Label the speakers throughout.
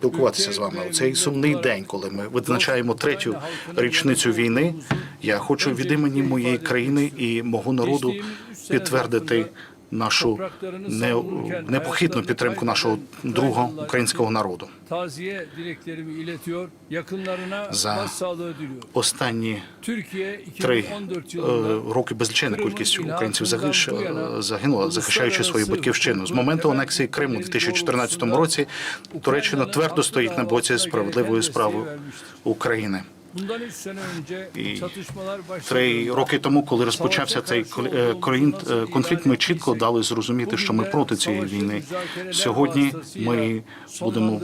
Speaker 1: спілкуватися з вами у цей сумний день, коли ми визначаємо третю річницю війни. Я хочу від імені моєї країни і мого народу підтвердити нашу не, непохитну підтримку нашого друга українського народу. За. Останні три
Speaker 2: 2014
Speaker 1: е, роки безліченна кількість українців е, загинула, захищаючи свою батьківщину. З моменту анексії Криму у 2014 році Туреччина твердо стоїть на боці справедливої справи України.
Speaker 2: Bundan 3 sene önce
Speaker 1: І Три роки тому, коли розпочався цей конфлікт, ми чітко дали зрозуміти, що ми проти цієї війни. Сьогодні ми будемо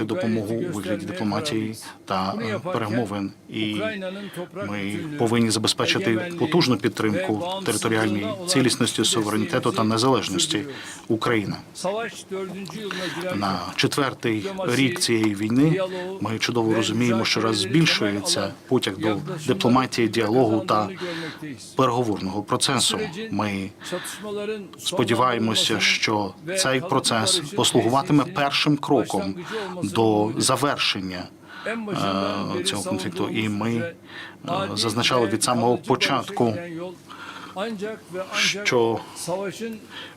Speaker 1: е, допомогу у вигляді дипломатії та е, перемовин. І ми повинні забезпечити потужну підтримку територіальній цілісності, суверенітету та незалежності України.
Speaker 2: Savaş 4. yılına girerken
Speaker 1: На четвертий рік цієї війни ми чудово розуміємо, що раз збільшується потяг до дипломатії, діалогу та переговорного процесу. Ми сподіваємося, що цей процес послугуватиме першим кроком до завершення е, цього конфлікту. І ми е, зазначали від самого початку, що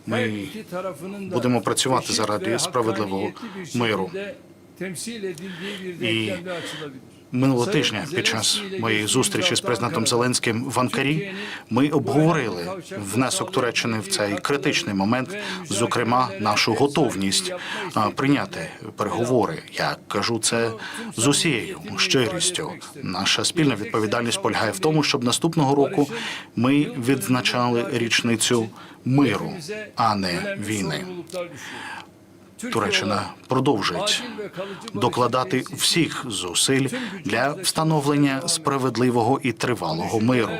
Speaker 1: ми будемо працювати заради справедливого миру. І. Минулого тижня під час моєї зустрічі з президентом Зеленським в Анкарі ми обговорили внесок Туреччини в цей критичний момент, зокрема нашу готовність прийняти переговори. Я кажу це з усією щирістю. Наша спільна відповідальність полягає в тому, щоб наступного року ми відзначали річницю миру, а не війни. Туреччина продовжить докладати всіх зусиль для встановлення справедливого і тривалого миру.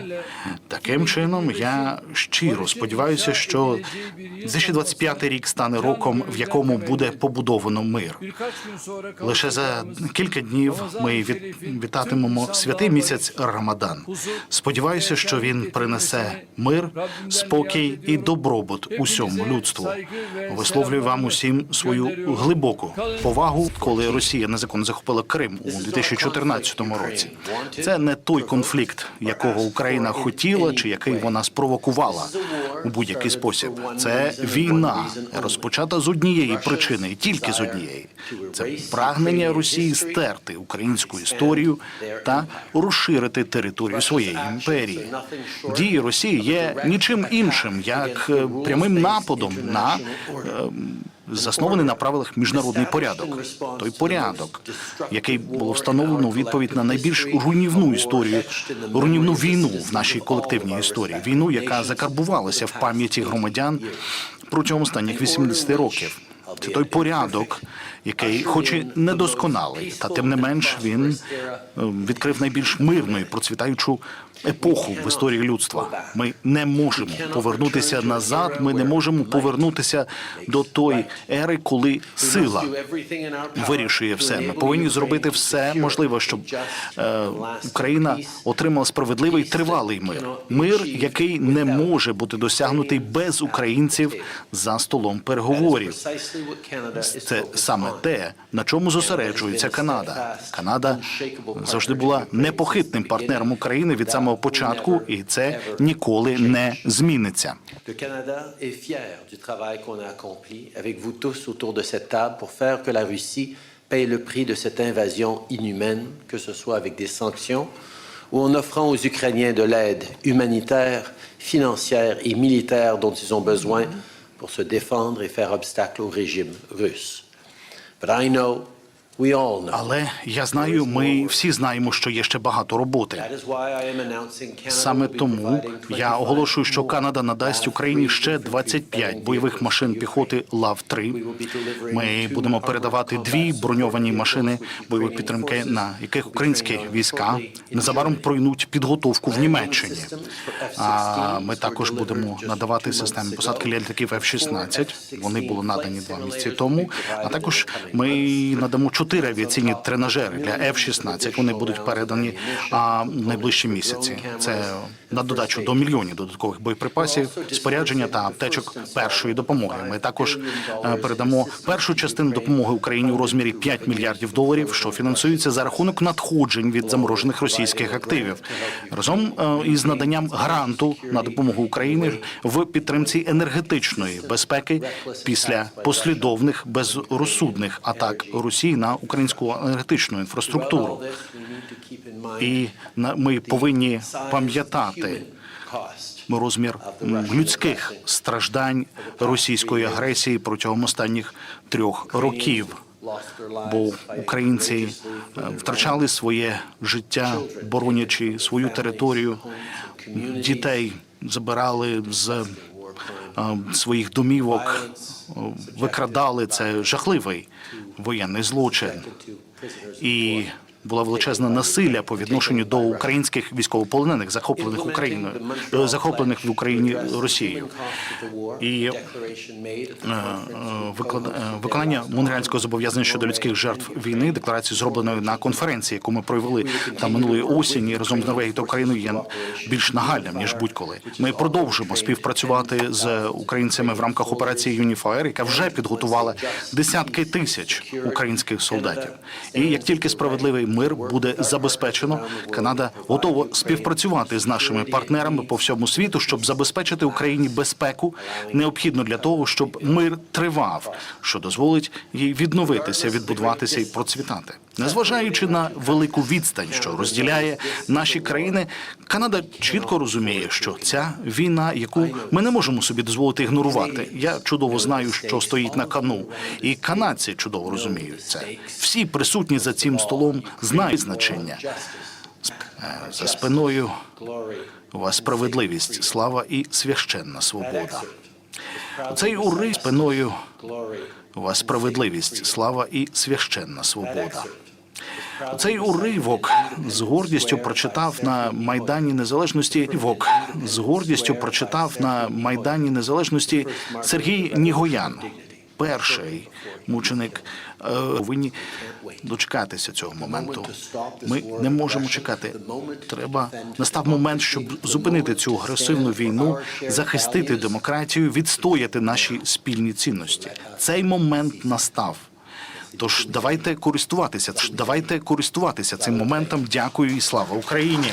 Speaker 1: Таким чином, я щиро сподіваюся, що 2025 рік стане роком, в якому буде побудовано мир. Лише за кілька днів ми вітатимемо святий місяць Рамадан. Сподіваюся, що він принесе мир, спокій і добробут усьому людству. Висловлюю вам усім свою глибоку повагу, коли Росія незаконно захопила Крим у 2014 році. Це не той конфлікт, якого Україна хотіла чи який вона спровокувала у будь-який спосіб. Це війна, розпочата з однієї причини, тільки з однієї. Це прагнення Росії стерти українську історію та розширити територію своєї імперії. Дії Росії є нічим іншим, як е, прямим нападом на е, заснований на правилах міжнародний порядок. Той порядок, який було встановлено у відповідь на найбільш руйнівну історію, руйнівну війну в нашій колективній історії, війну, яка закарбувалася в пам'яті громадян протягом останніх 80 років. Це той порядок, який, хоч і недосконалий, та тим не менш він е, відкрив найбільш мирну і процвітаючу епоху в історії людства. Ми не можемо повернутися назад. Ми не можемо повернутися до тої ери, коли сила вирішує все. Ми повинні зробити все можливе, щоб е, Україна отримала справедливий тривалий мир. Мир, який не може бути досягнутий без українців за столом переговорів. Це саме те, на чому зосереджується Канада. Канада завжди була непохитним партнером України від самого початку, і це ніколи не зміниться.
Speaker 3: Le Canada est fier du travail qu'on a accompli avec vous tous autour de cette table pour faire que la Russie paye le prix de cette invasion inhumaine, que ce soit avec des sanctions ou en offrant aux Ukrainiens de l'aide humanitaire, financière et militaire dont ils ont besoin pour se défendre et faire obstacle au régime russe. But I know, we all know,
Speaker 1: Але я знаю, ми всі знаємо, що є ще багато роботи. Саме тому я оголошую, що Канада надасть Україні ще 25 бойових машин піхоти лав 3 Ми будемо передавати дві броньовані машини бойової підтримки, на яких українські війська незабаром пройнуть підготовку в Німеччині. А ми також будемо надавати системи посадки літаків F-16. Вони були надані два місяці тому. А також ми надамо чотири авіаційні тренажери для F-16. Вони будуть передані а, найближчі місяці. Це на додачу до мільйонів додаткових боєприпасів, спорядження та аптечок першої допомоги. Ми також е, передамо першу частину допомоги Україні у розмірі 5 мільярдів доларів, що фінансується за рахунок надходжень від заморожених російських активів, разом е, із наданням гранту на допомогу Україні в підтримці енергетичної безпеки після послідовних безрозсудних атак Росії на українську енергетичну інфраструктуру. І ми повинні пам'ятати розмір людських страждань російської агресії протягом останніх трьох років. Бо українці е, втрачали своє життя, боронячи свою територію. Дітей забирали з своїх домівок, е, викрадали. Це жахливий воєнний злочин. І було величезне насилля по відношенню до українських військовополонених, захоплених Україною, е, захоплених в Україні Росією. І е, е, виконання Монреальського зобов'язання щодо людських жертв війни, декларації зробленої на конференції, яку ми провели там минулої осені разом з Норвегією та Україною, є більш нагальним ніж будь-коли. Ми продовжимо співпрацювати з українцями в рамках операції Юніфаєр, яка вже підготувала десятки тисяч українських солдатів. І як тільки справедливий мир буде забезпечено, Канада готова співпрацювати з нашими партнерами по всьому світу, щоб забезпечити Україні безпеку, необхідно для того, щоб мир тривав, що дозволить їй відновитися, відбудуватися і процвітати. Незважаючи на велику відстань, що розділяє наші країни, Канада чітко розуміє, що ця війна, яку ми не можемо собі дозволити ігнорувати. Я чудово знаю, що стоїть на кону, і канадці чудово розуміють це. Всі присутні за цим столом знають значення. Е, За спиною у вас справедливість, слава і священна свобода. Цей ури спиною у вас справедливість, слава і священна свобода. Цей уривок з гордістю прочитав на майдані незалежності. Вок з гордістю прочитав на майдані незалежності Сергій Нігоян, перший мученик. Е, Повинні дочекатися цього моменту. Ми не можемо чекати. Треба настав момент, щоб зупинити цю агресивну війну, захистити демократію, відстояти наші спільні цінності. Цей момент настав. Тож давайте користуватися. Тож давайте користуватися цим моментом. Дякую і слава Україні.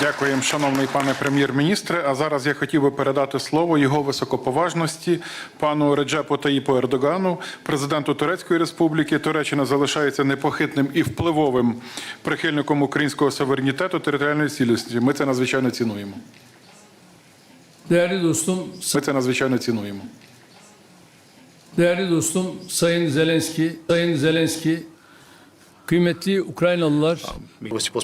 Speaker 4: Дякуємо, шановний пане прем'єр-міністре. А зараз я хотів би передати слово його високоповажності пану Реджепу Таїпу Ердогану, президенту Турецької Республіки. Туреччина залишається непохитним і впливовим прихильником українського суверенітету територіальної цілісності. Ми це надзвичайно цінуємо. Ми це надзвичайно цінуємо.
Speaker 2: Değerli dostum Sayın Zelenski, Sayın Zelenski, kıymetli Ukraynalılar.